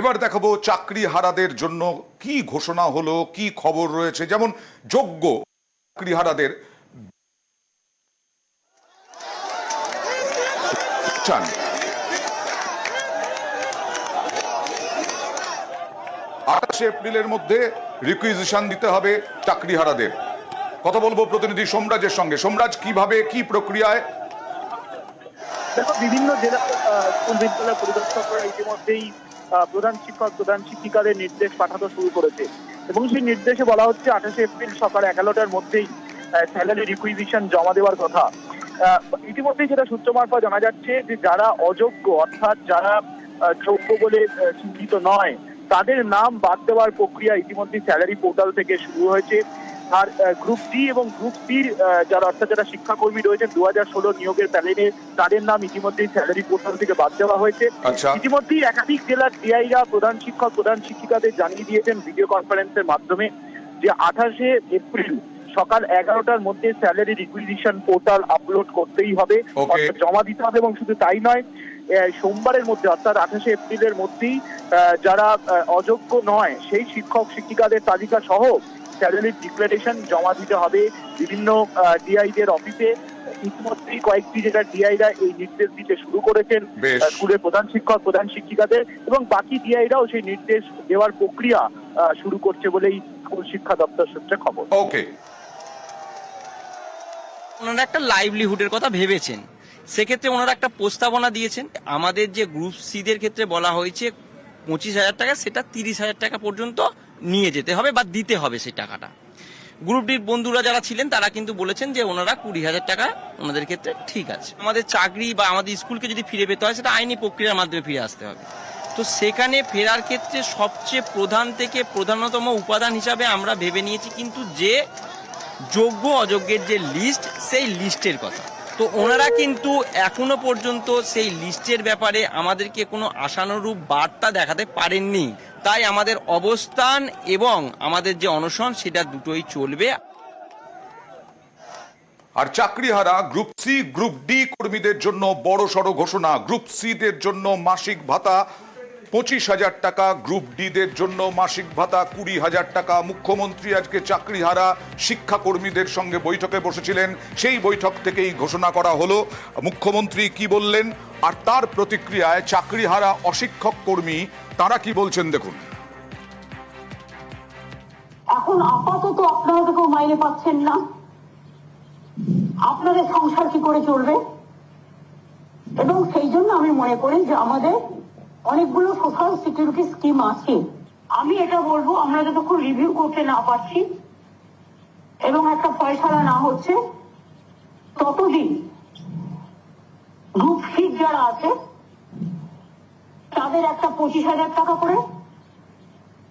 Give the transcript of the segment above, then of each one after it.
এবার দেখাবো চাকরি হারাদের জন্য কি ঘোষণা হলো, কি খবর রয়েছে। যেমন যোগ্য চাকরি হারাদের আঠাশে এপ্রিলের মধ্যে রিকুইজিশন দিতে হবে চাকরিহারাদের। কথা বলব প্রতিনিধি সোমরাজের সঙ্গে। সোমরাজ, কীভাবে, কি প্রক্রিয়ায়? দেখো, বিভিন্ন জেলা স্কুল বিদ্যালয় পরিদর্শকরা ইতিমধ্যেই প্রধান শিক্ষক, প্রধান শিক্ষিকাদের নির্দেশ পাঠাতে শুরু করেছে। এবং সেই নির্দেশে বলা হচ্ছে, আঠাশে এপ্রিল সকাল এগারোটার মধ্যেই স্যালারি রিকুইজিশন জমা দেওয়ার কথা। ইতিমধ্যেই যেটা সূত্র মারফত জানা যাচ্ছে যে যারা অযোগ্য, অর্থাৎ যারা যোগ্য বলে চিহ্নিত নয়, তাদের নাম বাদ দেওয়ার প্রক্রিয়া ইতিমধ্যেই স্যালারি পোর্টাল থেকে শুরু হয়েছে। আর গ্রুপ ডি এবং গ্রুপ সির যারা অর্থাৎ যারা শিক্ষাকর্মী রয়েছেন দু হাজার ষোলো নিয়োগের প্যানেলে তাদের নাম ইতিমধ্যেই স্যালারি পোর্টাল থেকে বাদ দেওয়া হয়েছে। আচ্ছা। ইতিমধ্যেই একাধিক জেলার ডিআইরা প্রধান শিক্ষক প্রধান শিক্ষিকাদের জানিয়ে দিয়েছেন ভিডিও কনফারেন্সের মাধ্যমে যে আঠাশে এপ্রিল সকাল এগারোটার মধ্যে স্যালারি রিকুইজিশন পোর্টাল আপলোড করতেই হবে। অর্থাৎ জমা দিতে হবে এবং শুধু তাই নয় সোমবারের মধ্যে অর্থাৎ আঠাশে এপ্রিলের মধ্যেই যারা অযোগ্য নয় সেই শিক্ষক শিক্ষিকাদের তালিকা সহ স্যালারি ডিক্লারেশন জমা দিতে হবে বিভিন্ন ডিআইদের অফিসে ইতিমধ্যেই কয়েকটি জেলার ডিআইরা এই নির্দেশ দিতে শুরু করেছেন স্কুলের প্রধান শিক্ষক প্রধান শিক্ষিকাদের এবং বাকি ডিআইরাও সেই নির্দেশ দেওয়ার প্রক্রিয়া আহ, শুরু করছে বলেই স্কুল শিক্ষা দপ্তর সূত্রে খবর। ওকে ওনারা একটা লাইভলিহুডের কথা ভেবেছেন। সেক্ষেত্রে ওনারা একটা প্রস্তাবনা দিয়েছেন, আমাদের যে গ্রুপ সিদের ক্ষেত্রে বলা হয়েছে পঁচিশ হাজার টাকা, সেটা তিরিশ হাজার টাকা পর্যন্ত নিয়ে যেতে হবে বা দিতে হবে সেই টাকাটা। গ্রুপ ডির বন্ধুরা যারা ছিলেন, তারা কিন্তু বলেছেন যে ওনারা কুড়ি হাজার টাকা ওনাদের ক্ষেত্রে ঠিক আছে। আমাদের চাকরি বা আমাদের স্কুলকে যদি ফিরে পেতে হয়, সেটা আইনি প্রক্রিয়ার মাধ্যমে ফিরে আসতে হবে। তো সেখানে ফেরার ক্ষেত্রে সবচেয়ে প্রধান থেকে প্রধানতম উপাদান হিসাবে আমরা ভেবে নিয়েছি, কিন্তু যে যোগ্য অযোগ্যের যে লিস্ট সেই লিস্টের কথা। তো ওনারা কিন্তু এখনও পর্যন্ত সেই লিস্টের ব্যাপারে আমাদেরকে কোনো আশানুরূপ বার্তা দেখাতে পারেননি। তাই আমাদের অবস্থান এবং আমাদের যে অনশন, সেটা দুটোই চলবে। আর চাকরিহারা গ্রুপ সি, গ্রুপ ডি কর্মীদের জন্য বড় সড় ঘোষণা। গ্রুপ সি দের জন্য মাসিক ভাতা পঁচিশ হাজার টাকা গ্রুপ ডি দের জন্য মাসিক ভাতা, কুড়ি হাজার টাকা। মুখ্যমন্ত্রী আজকে চাকরিহারা শিক্ষাকর্মীদের সঙ্গে বৈঠকে বসেছিলেন। সেই বৈঠক থেকেই ঘোষণা করা হলো। মুখ্যমন্ত্রী কি বললেন? আর তার প্রতিক্রিয়ায় চাকরিহারা অশিক্ষক কর্মী, তারা কি বলছেন দেখুন। এখন আপাতত আপনারা তো কেউ মাইনে পাচ্ছেন না। আপনাদের সংসার কি করে চলবে? এবং সেই জন্য আমি মনে করি যে আমাদের অনেকগুলো সোশ্যাল সিকিউরিটি স্কিম আছে। আমি এটা বলব, আমরা যতক্ষণ রিভিউ করতে না পারছি, এবং একটা ফয়সালা না হচ্ছে, ততদিন গ্রুপ সিট যারা আছে, তাদের একটা পঁচিশ হাজার টাকা করে,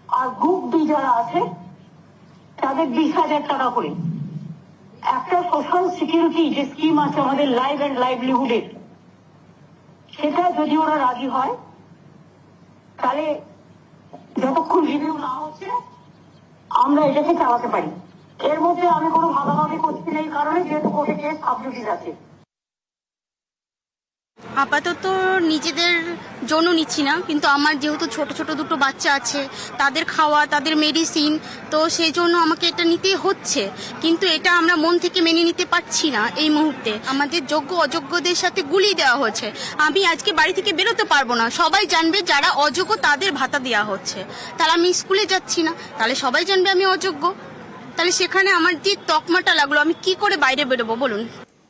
আর গ্রুপ ডি যারা আছে, তাদের বিশ হাজার টাকা করে। একটা সোশ্যাল সিকিউরিটি যে স্কিম আছে আমাদের লাইফ অ্যান্ড লাইভলিহুডের সেটা যদি ওরা রাজি হয় তাহলে যতক্ষণ রিভিউ না হচ্ছে, আমরা এটাকে চালাতে পারি। এর মধ্যে আমি কোনো ভাগাভাগি করছি না, এই কারণে যেহেতু কোর্টে কেস সাবজুডিস আছে। আপাতত নিজেদের জন্য নিচ্ছি না, কিন্তু আমার যেহেতু ছোট ছোট দুটো বাচ্চা আছে, তাদের খাওয়া, তাদের মেডিসিন তো সেই জন্য আমাকে এটা নিতেই হচ্ছে। কিন্তু এটা আমরা মন থেকে মেনে নিতে পারছি না এই মুহূর্তে। আমাদের যোগ্য, অযোগ্যদের সাথে গুলি দেওয়া হচ্ছে। আমি আজকে বাড়ি থেকে বেরোতে পারব না। সবাই জানবে যারা অযোগ্য তাদের ভাতা দেওয়া হচ্ছে। তাহলে আমি স্কুলে যাচ্ছি না। তাহলে সবাই জানবে আমি অযোগ্য। তাহলে সেখানে আমার যে তকমাটা লাগল, আমি কি করে বাইরে বেরোবো? বলুন।